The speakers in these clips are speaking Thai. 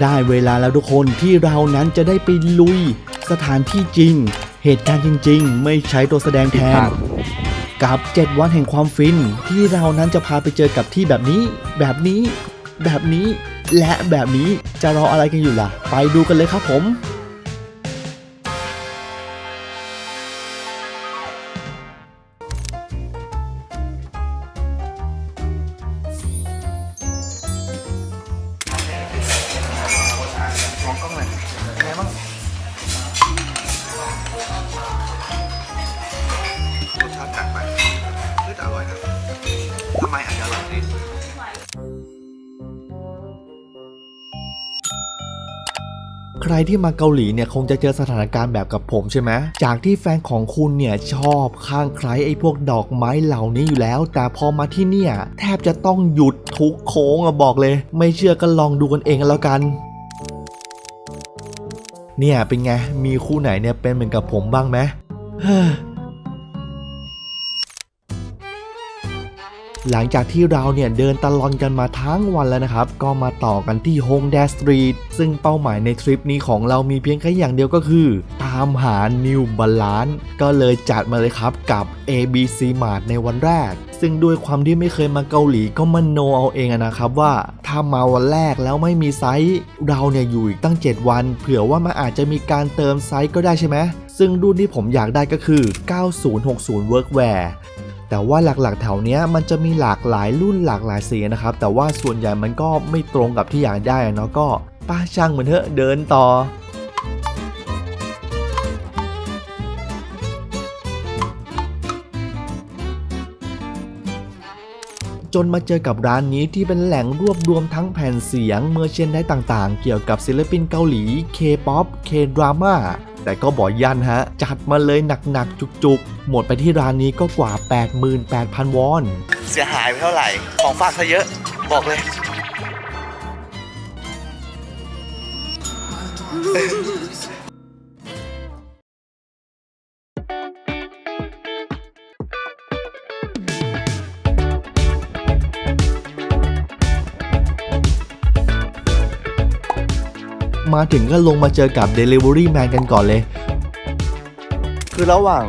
ได้เวลาแล้วทุกคนที่เรานั้นจะได้ไปลุยสถานที่จริง เหตุการณ์จริง ๆ ไม่ใช้ตัวแสดงแทน กับ 7 วันแห่งความฟิน ที่เรานั้นจะพาไปเจอกับที่แบบนี้ แบบนี้ แบบนี้ และแบบนี้จะรออะไรกันอยู่ล่ะ ไปดูกันเลยครับผม รที่มาเกาหลีเนี่ยคงจะเจอสถานการณ์แบบกับผมใช่ไหมจากที่แฟนของคุณเนี่ยชอบข้างใครไอ้พวกดอกไม้เหล่านี้อยู่แล้ว แต่พอมาที่เนี่ยแทบจะต้องหยุดทุกโค้งอะบอกเลย ไม่เชื่อก็ลองดูกันเองแล้วกันเนี่ยเป็นไง มีคู่ไหนเนี่ยเป็นเหมือนกับผมบ้างไหม หลังจากที่เราเนี่ยเดินตะลอนกันมาทั้งวันแล้วนะครับ ก็มาต่อกันที่ Hongdae Street ซึ่งเป้าหมายในทริปนี้ของเรามีเพียงแค่อย่างเดียวก็คือ ตามหา New Balance ก็เลยจัดมาเลยครับกับ ABC Mart ในวันแรก ซึ่งด้วยความที่ไม่เคยมาเกาหลีก็มโนเอาเองนะครับว่าถ้ามาวันแรกแล้วไม่มีไซส์เราเนี่ยอยู่อีกตั้ง 7 วัน เผื่อว่ามันอาจจะมีการเติมไซส์ก็ได้ใช่ไหมซึ่งรุ่นที่ผมอยากได้ก็คือ 9060 Workwear แต่ว่าหลักๆแถวเนี้ยมันจะมีหลากหลายรุ่นหลากหลายสีนะครับ แต่ว่าส่วนใหญ่มันก็ไม่ตรงกับที่อยากได้เนาะก็ป้าช่างเหมือนเถอะเดินต่อจนมาเจอกับร้านนี้ที่เป็นแหล่งรวบรวมทั้งแผ่นเสียงเมอร์เชนได้ต่างๆ เกี่ยวกับศิลปินเกาหลี K-POP K-Drama แต่ก็บอกยันฮะ จัดมาเลยหนักๆ จุกๆ หมดไปที่ร้านนี้ก็กว่า 88,000 วอน เสียหายไปเท่าไหร่ ของฝากซะเยอะ บอกเลย มาถึงก็ลงมาเจอกับ Delivery Man กันก่อนเลย คือระหว่าง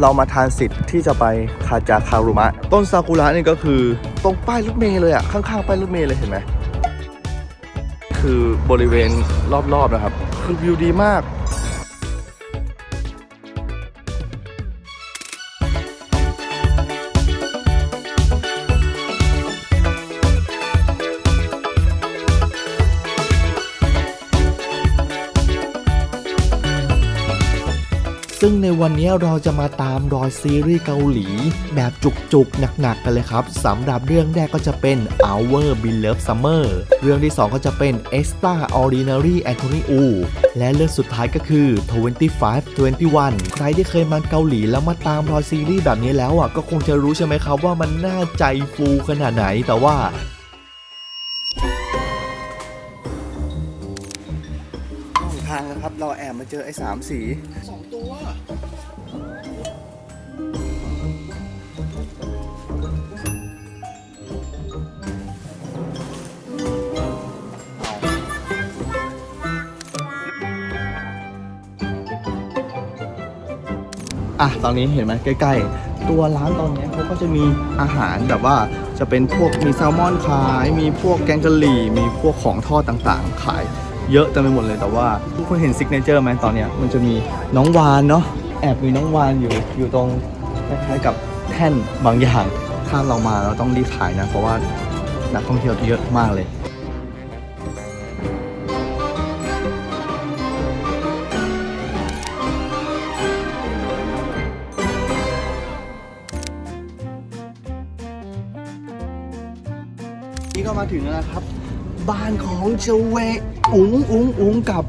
เรามาทานสิทธิ์ที่จะไปคาจาคารุมะ ต้นซากุระนี่ก็คือตรงป้ายรถเมล์เลยอะข้างๆป้ายรถเมล์เลยเห็นไหมคือบริเวณรอบๆนะครับ คือวิวดีมาก ซึ่งในวันนี้เราจะมาตามรอยซีรีส์เกาหลี แบบจุกๆ หนักๆ กันเลยครับสำหรับเรื่องแรกก็จะเป็น Our Beloved Summer เรื่องที่ 2 ก็จะเป็น Extraordinary Anthony U และเรื่องสุดท้ายก็คือ 2521 ใครที่เคยมาเกาหลีแล้วมาตามรอยซีรีส์แบบนี้แล้วอะก็คงจะรู้ใช่ไหมครับว่ามันน่าใจฟูขนาดไหนแต่ว่า เราแอบมาเจอไอ้สามสีสองตัว อะ ตอนนี้เห็นไหมใกล้ๆ ตัวร้านตรงเนี้ยเขาก็จะมีอาหารแบบว่าจะเป็นพวกมีแซลมอนขาย มีพวกแกงกะหรี่ มีพวกของทอดต่างๆ ขาย เยอะเต็มไปหมดเลยแต่ว่าทุกคนเห็นซิกเนเจอร์ไหมตอนเนี้ยมันจะมีน้องวานเนาะแอบมีน้องวานอยู่อยู่ตรงคล้ายๆกับแท่นบางอย่างถ้าเรามาเราต้องรีบถ่ายนะเพราะว่านักท่องเที่ยวเยอะมากเลยนี่ก็มาถึงแล้วนะครับ บ้านของเจเว อุ๋งอุ๋งอุ๋งกับ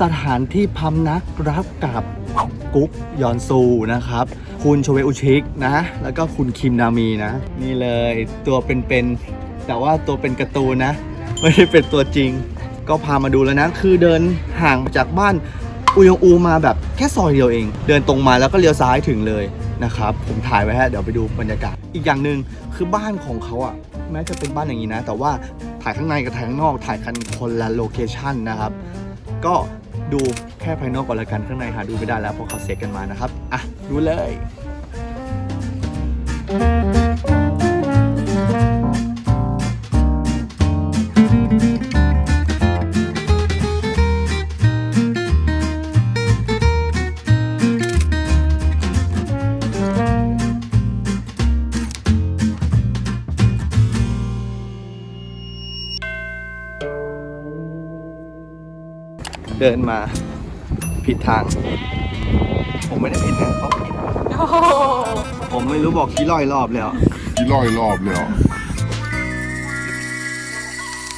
สถานที่พำนักรักกับกุ๊กยอนซูนะครับ คุณโชเวอุชิกนะ แล้วก็คุณคิมนามีนะ นี่เลยตัวเป็นๆแต่ว่าตัวเป็นการ์ตูนนะ ไม่ได้เป็นตัวจริง ก็พามาดูแล้วนะ คือเดินห่างจากบ้านอุยองอูมาแบบแค่ซอยเดียวเอง เดินตรงมาแล้วก็เลี้ยวซ้ายถึงเลยนะครับ ผมถ่ายไว้ฮะเดี๋ยวไปดูบรรยากาศ อีกอย่างหนึ่งคือบ้านของเขาอะ แม้จะเป็นบ้านอย่างนี้นะ แต่ว่าถ่ายข้างในกับถ่ายข้างนอกถ่ายกันคนละโลเคชันนะครับ ก็ดูแค่ภายนอกก่อนละกันข้างในหาดูไม่ได้แล้วเพราะเขาเซ็ตกันมานะครับ อะดูเลย เดินมาผิดทาง ผมไม่ได้ผิดนะเขาผิดผมไม่รู้บอกกี่ร้อยรอบแล้วกี่ร้อยรอบแล้ว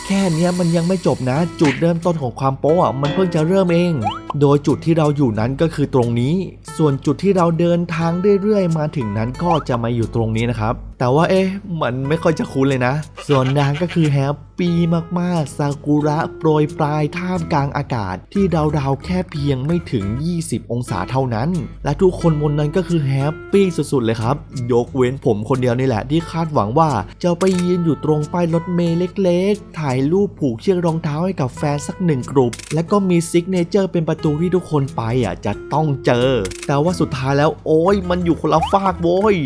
แค่เนี้ยมันยังไม่จบนะ จุดเริ่มต้นของความโป๊ะอะมันเพิ่งจะเริ่มเอง โดยจุดที่เราอยู่นั้นก็คือตรงนี้ ส่วนจุดที่เราเดินทางเรื่อยๆ มาถึงนั้นก็จะมาอยู่ตรงนี้นะครับ แต่ว่าเอ๊ะมันไม่ค่อยจะคุ้นเลยนะ ส่วนนางก็คือแฮปปี้มากๆ ซากุระโปรยปลายท่ามกลางอากาศ ที่ดาวๆแค่เพียงไม่ถึง 20 องศาเท่านั้น และทุกคนบนนั้นก็คือแฮปปี้สุดๆเลยครับ ยกเว้นผมคนเดียวนี่แหละที่คาดหวังว่า จะไปยืนอยู่ตรงป้ายรถเมล์เล็กๆ ถ่ายรูปผูกเชือกรองเท้าให้กับแฟนสักหนึ่งกลุ่มและก็มีซิกเนเจอร์เป็นประตูที่ทุกคนไปอะจะต้องเจอ แต่ว่าสุดท้ายแล้วโอ้ยมันอยู่คนละฟากโว้ย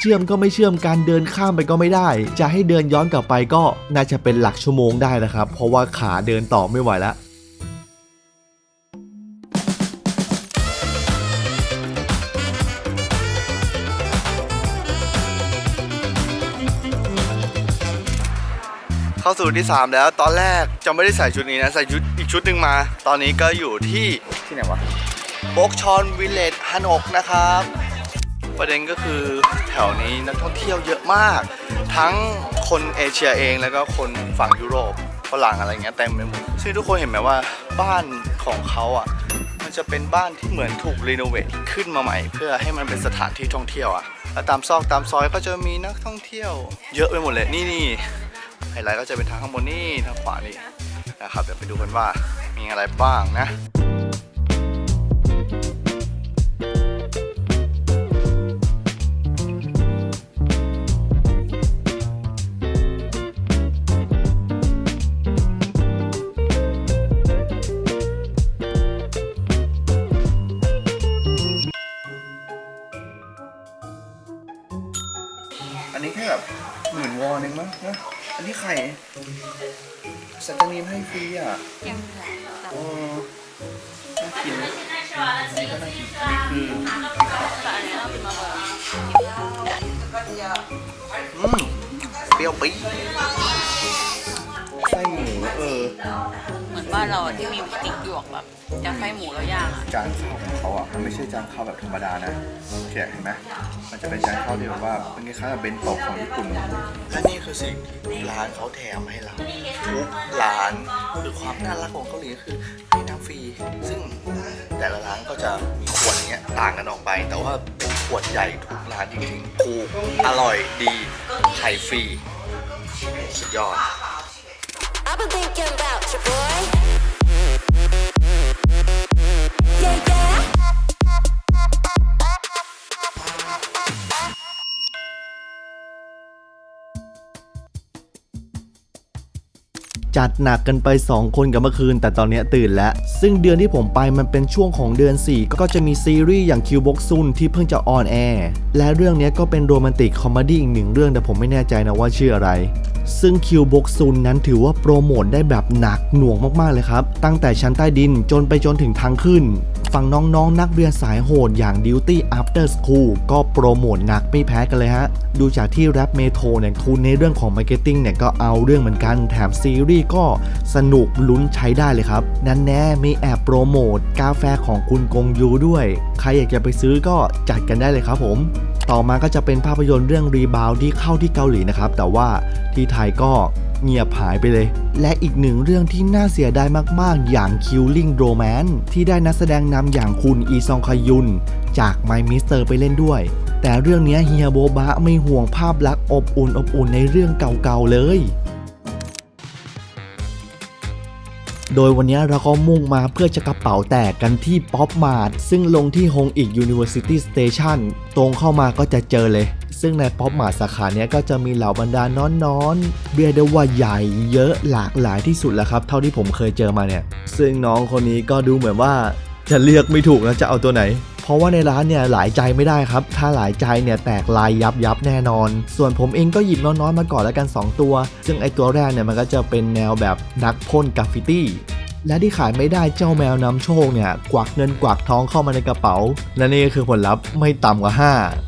เชื่อมก็ไม่เชื่อมการเดินข้ามไปก็ไม่ได้ จะให้เดินย้อนกลับไปก็น่าจะเป็นหลักชั่วโมงได้นะครับ เพราะว่าขาเดินต่อไม่ไหวแล้วเข้าสู่ที่ 3 แล้วตอนแรกจะไม่ได้ใส่ชุดนี้นะ ใส่ชุดอีกชุดหนึ่งมา ตอนนี้ก็อยู่ที่ที่ไหนวะโบกชอนวิลเลจฮันอกนะครับ ประเด็นก็คือแถวนี้นักท่องเที่ยวเยอะมาก ทั้งคนเอเชียเองแล้วก็คนฝั่งยุโรปฝรั่งอะไรเงี้ยเต็มไปหมดซึ่งทุกคนเห็นไหมว่าบ้านของเขาอะมันจะเป็นบ้านที่เหมือนถูกรีโนเวทขึ้นมาใหม่ เพื่อให้มันเป็นสถานที่ท่องเที่ยวอะแล้วตามซอกตามซอยก็จะมีนักท่องเที่ยว เยอะไปหมดเลยนี่นี่ไฮไลท์ก็จะเป็นทางข้างบนนี่ทางขวานี่นะครับเดี๋ยวไปดูกันว่ามีอะไรบ้างนะ วอนเองมั้งนะอันนี้ไข่สัตตานีมให้ฟรีอะยังเหลือแต่โอ้น่ากินนะอันนี้ก็น่ากินอันนี้คืออันนี้เราเป็นมาบอกอืมเปรี้ยวปี๊ดไส้หมูเออเหมือนบ้านเราอะที่มีติ๊กหยวกแบบจะไส้หมูแล้วย่างอะจานข้าวของเขาอะมันไม่ใช่จานข้าวแบบธรรมดานะเขียเห็นไหม มันจะเป็นจานข้าวที่แบบว่าเป็นคล้ายๆกับเบนโตะของญี่ปุ่น และนี่คือสิ่งที่ร้านเขาแถมให้เราทุกร้านคือความน่ารักของเกาหลีก็คือให้น้ำฟรี ซึ่งแต่ละร้านก็จะมีขวดอย่างเงี้ยต่างกันออกไป แต่ว่าเป็นขวดใหญ่ทุกร้านจริงๆถูกอร่อยดีไข่ฟรีสุดยอด I've been thinking about you, boy. จัดหนักกันไป2คนกับเมื่อคืน แต่ตอนนี้ตื่นแล้ว ซึ่งเดือนที่ผมไปมันเป็นช่วงของเดือน 4 ก็จะมีซีรีส์อย่างคิวบ็กซุนที่เพิ่งจะออนแอร์และเรื่องนี้ก็เป็นโรแมนติกคอมเมดี้อีกหนึ่งเรื่องแต่ผมไม่แน่ใจนะว่าชื่ออะไรซึ่งคิวบ็กซุนนั้นถือว่าโปรโมทได้แบบหนักหน่วงมากๆเลยครับ ตั้งแต่ชั้นใต้ดินจนไปจนถึงทางขึ้นฝั่งน้องๆนักเรียนสายโหดอย่าง Duty After School ก็โปรโมทหนักไม่แพ้กันเลยฮะ ดูจากที่แรปเมโทเนี่ยทุนในเรื่องของมาร์เก็ตติ้งเนี่ยก็เอาเรื่องเหมือนกัน แถมซีรีส์ก็สนุกลุ้นใช้ได้เลยครับ นั่นแน่มีแอบโปรโมทกาแฟของคุณกงยูด้วย ใครอยากจะไปซื้อก็จัดกันได้เลยครับผมต่อมาก็จะเป็นภาพยนตร์เรื่องรีบาวที่เข้าที่เกาหลีนะครับ แต่ว่าที่ไทยก็ เงียบหายไปเลย และอีกหนึ่งเรื่องที่น่าเสียดายมากๆ อย่าง Killing Romance ที่ได้นักแสดงนำอย่างคุณอีซองคยุน จาก My Mister ไปเล่นด้วย แต่เรื่องนี้เฮียโบบะไม่ห่วงภาพลักษณ์อบอุ่นอบอุ่นในเรื่องเก่าๆเลย โดยวันนี้เราก็มุ่งมาเพื่อจะกระเป๋าแตกกันที่ป๊อปมาร์ทซึ่งลงที่ฮงอีก University Station ตรงเข้ามาก็จะเจอเลย ซึ่งในป๊อปมาร์ทสาขาเนี้ยก็จะมีเหล่าบรรดาน้อนๆเบียกได้ว่าใหญ่เยอะหลากหลายที่สุดแล้วครับ เท่าที่ผมเคยเจอมาเนี่ย ซึ่งน้องคนนี้ก็ดูเหมือนว่าจะเลือกไม่ถูกนะจะเอาตัวไหน ราะว่าในร้านเนี่ยหลายใจไม่ได้ครับ ถ้าหลายใจเนี่ยแตกลายยับยับแน่นอน ส่วนผมเองก็หยิบน้อยๆมาก่อนแล้วกัน 2 ตัว ซึ่งไอตัวแรกเนี่ยมันก็จะเป็นแนวแบบนักพ่นกราฟฟิตี้และที่ขายไม่ได้เจ้าแมวนำโชคเนี่ยกวักเงินกวักทองเข้ามาในกระเป๋า และนี่ก็คือผลลัพธ์ไม่ต่ำกว่า 5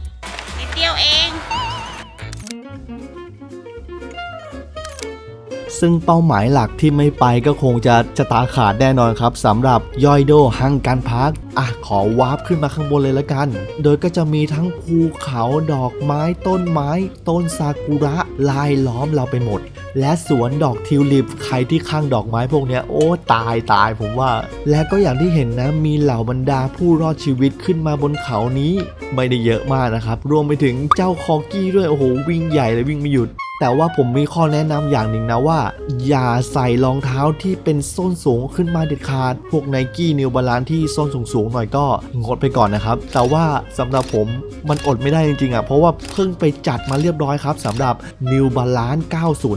ซึ่งเป้าหมายหลักที่ไม่ไปก็คงจะจะตาขาดแน่นอนครับสำหรับย่อยโดฮังการพักอะขอวาร์ปขึ้นมาข้างบนเลยละกัน โดยก็จะมีทั้งภูเขาดอกไม้ต้นไม้ ต้นซากุระลายล้อมเราไปหมด และสวนดอกทิวลิปใครที่ข้างดอกไม้พวกนี้โอ้ตายตายผมว่า และก็อย่างที่เห็นนะมีเหล่าบรรดาผู้รอดชีวิตขึ้นมาบนเขานี้ ไม่ได้เยอะมากนะครับ รวมไปถึงเจ้าคอกี้ด้วยโอ้โหวิ่งใหญ่เลยวิ่งไม่หยุด แต่ว่าผมมีข้อแนะนำอย่างหนึ่งนะว่า อย่าใส่รองเท้าที่เป็นส้นสูงขึ้นมาเด็ดขาด พวกไนกี้นิวบาลานที่ส้นสูงๆหน่อยก็งดไปก่อนนะครับ แต่ว่าสำหรับผมมันอดไม่ได้จริงๆอะเพราะว่าเพิ่งไปจัดมาเรียบร้อยครับสำหรับ New Balance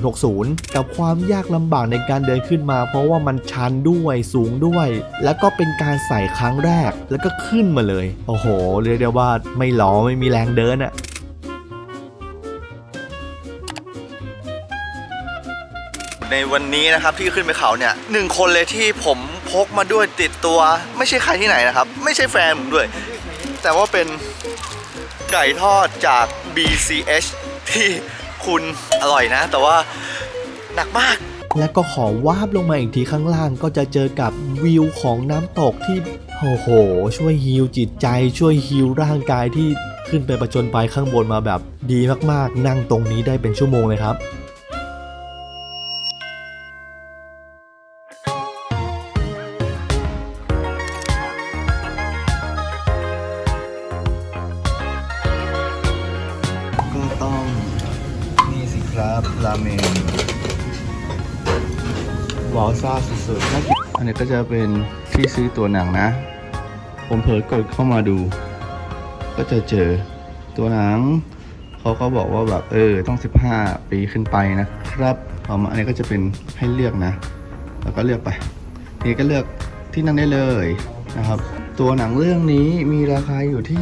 9060 กับความยากลำบากในการเดินขึ้นมา เพราะว่ามันชันด้วยสูงด้วย แล้วก็เป็นการใส่ครั้งแรกแล้วก็ขึ้นมาเลย โอ้โหเรียกได้ว่าไม่หลอไม่มีแรงเดินอะ ในวันนี้นะครับที่ขึ้นไปเขาเนี่ยหนึ่งคนเลยที่ผมพกมาด้วยติดตัว ไม่ใช่ใครที่ไหนนะครับ ไม่ใช่แฟนผมด้วย แต่ว่าเป็นไก่ทอดจาก BCH ที่คุณอร่อยนะ แต่ว่าหนักมาก แล้วก็ขอวาบลงมาอีกทีข้างล่างก็จะเจอกับวิวของน้ำตกที่โอ้โห ช่วยฮีลจิตใจ ช่วยฮีลร่างกายที่ขึ้นไปประจนไปข้างบนมาแบบดีมากๆ นั่งตรงนี้ได้เป็นชั่วโมงเลยครับ นนอันนี้ก็จะเป็นที่ซื้อตัวหนังนะ ผมเผลอกดเข้ามาดู ก็จะเจอตัวหนัง เขาก็บอกว่าแบบเออต้อง 15 ปีขึ้นไปนะครับเอามาอันนี้ก็จะเป็นให้เลือกนะ แล้วก็เลือกไป นี่ก็เลือกที่นั่นได้เลยนะครับ ตัวหนังเรื่องนี้มีราคาอยู่ที่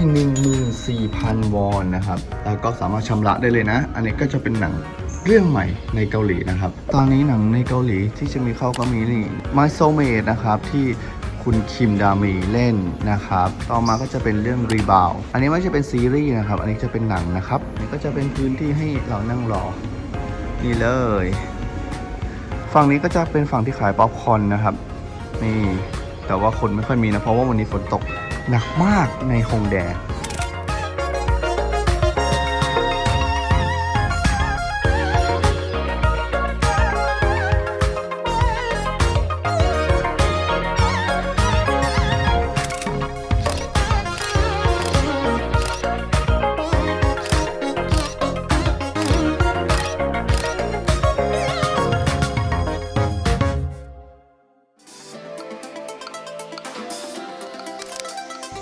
14,000 วอนนะครับ แล้วก็สามารถชำระได้เลยนะ อันนี้ก็จะเป็นหนัง เรื่องใหม่ในเกาหลีนะครับ ตอนนี้หนังในเกาหลีที่จะมีเข้าก็มีนี่ My Soulmate นะครับที่คุณคิมดามีเล่นนะครับ ต่อมาก็จะเป็นเรื่องรีบาวอันนี้ไม่ใช่เป็นซีรีส์นะครับ อันนี้จะเป็นหนังนะครับนนี้ก็จะเป็นพื้นที่ให้เรานั่งรอ นี่เลย ฝั่งนี้ก็จะเป็นฝั่งที่ขายป๊อปคอร์นนะครับ นี่ แต่ว่าคนไม่ค่อยมีนะ เพราะว่าวันนี้ฝนตกหนักมากในฮงแด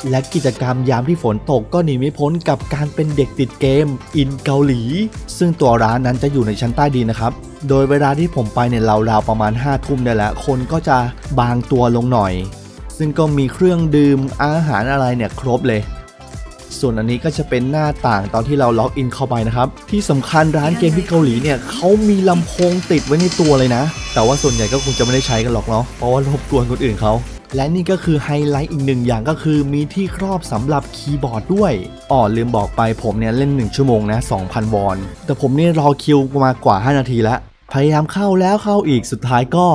และกิจกรรมยามที่ฝนตกก็หนีไม่พ้นกับการเป็นเด็กติดเกม อินเกาหลี ซึ่งตัวร้านนั้นจะอยู่ในชั้นใต้ดินนะครับ โดยเวลาที่ผมไปเนี่ยราวๆประมาณ5้าทุ่มได้แหล้วคนก็จะบางตัวลงหน่อย ซึ่งก็มีเครื่องดื่มอาหารอะไรเนี่ยครบเลยส่วนอันนี้ก็จะเป็นหน้าต่างตอนที่เราล็อกอินเข้าไปนะครับ ที่สำคัญร้านเกมที่เกาหลีเนี่ยเขามีลำโพงติดไว้ในตัวเลยนะ แต่ว่าส่วนใหญ่ก็คงจะไม่ได้ใช้กันหรอกเนาะเพราะว่ารบกวนคนอื่นเขา และนี่ก็คือไฮไลท์อีกหนึ่งอย่างก็คือมีที่ครอบสำหรับคีย์บอร์ดด้วยอ๋อลืมบอกไปผมเนี่ยเล่น 1 ชั่วโมงนะ 2,000 วอน แต่ผมเนี่ยรอคิวมากว่า 5 นาทีแล้ว พยายามเข้าแล้วเข้าอีกสุดท้ายก็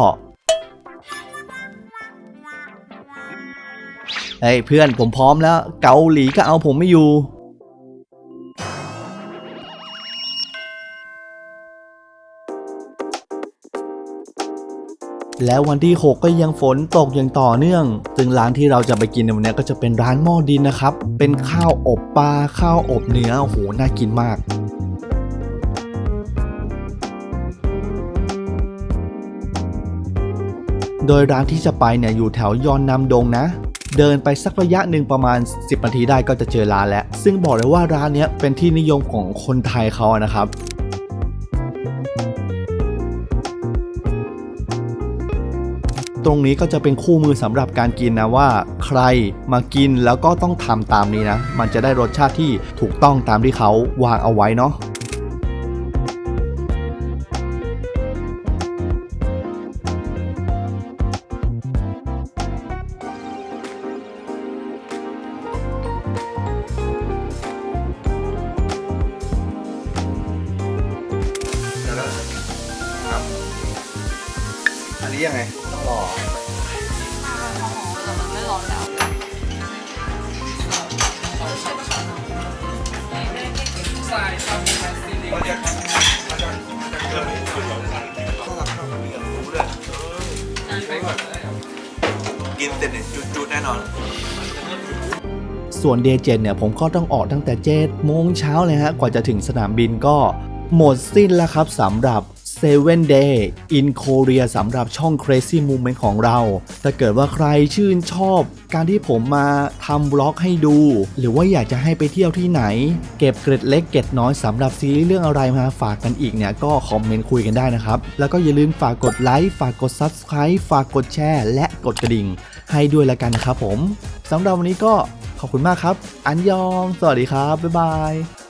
เฮ้ยเพื่อนผมพร้อมแล้ว เกาหลีก็เอาผมไม่อยู่ แล้ววันที่ 6 ก็ยังฝนตกอย่างต่อเนื่อง ซึ่งร้านที่เราจะไปกินในวันนี้ก็จะเป็นร้านหม้อดินนะครับ เป็นข้าวอบปลาข้าวอบเนื้อ โอ้โห น่ากินมากโดยร้านที่จะไปเนี่ยอยู่แถวยอนนำดงนะ เดินไปสักระยะหนึ่งประมาณ 10นาทีได้ก็จะเจอร้านแล้ว ซึ่งบอกเลยว่าร้านนี้เป็นที่นิยมของคนไทยเขานะครับ ตรงนี้ก็จะเป็นคู่มือสำหรับการกินนะว่า ใครมากินแล้วก็ต้องทำตามนี้นะ มันจะได้รสชาติที่ถูกต้องตามที่เขาวางเอาไว้เนาะ นี่ยจุดๆแน่นอน ส่วนเดย์เจเนี่ยผมก็ต้องออกตั้งแต่7โมงเช้าเลยฮะ กว่าจะถึงสนามบินก็หมดสิ้นแล้วครับสำหรับ 7 Day in Korea สำหรับช่อง Crazy Movement ของเรา ถ้าเกิดว่าใครชื่นชอบ การที่ผมมาทำบล็อกให้ดู หรือว่าอยากจะให้ไปเที่ยวที่ไหน เก็บเกร็ดเล็กเกร็ดน้อยสำหรับซีรีส์เรื่องอะไรมาฝากกันอีกเนี่ย ก็คอมเมนต์คุยกันได้นะครับ แล้วก็อย่าลืมฝากกดไลค์ ฝากกด Subscribe ฝากกดแชร์ และกดกระดิ่ง ให้ด้วยละกันนะครับผมสำหรับวันนี้ก็ขอบคุณมากครับ อันยอง สวัสดีครับ บ๊ายบาย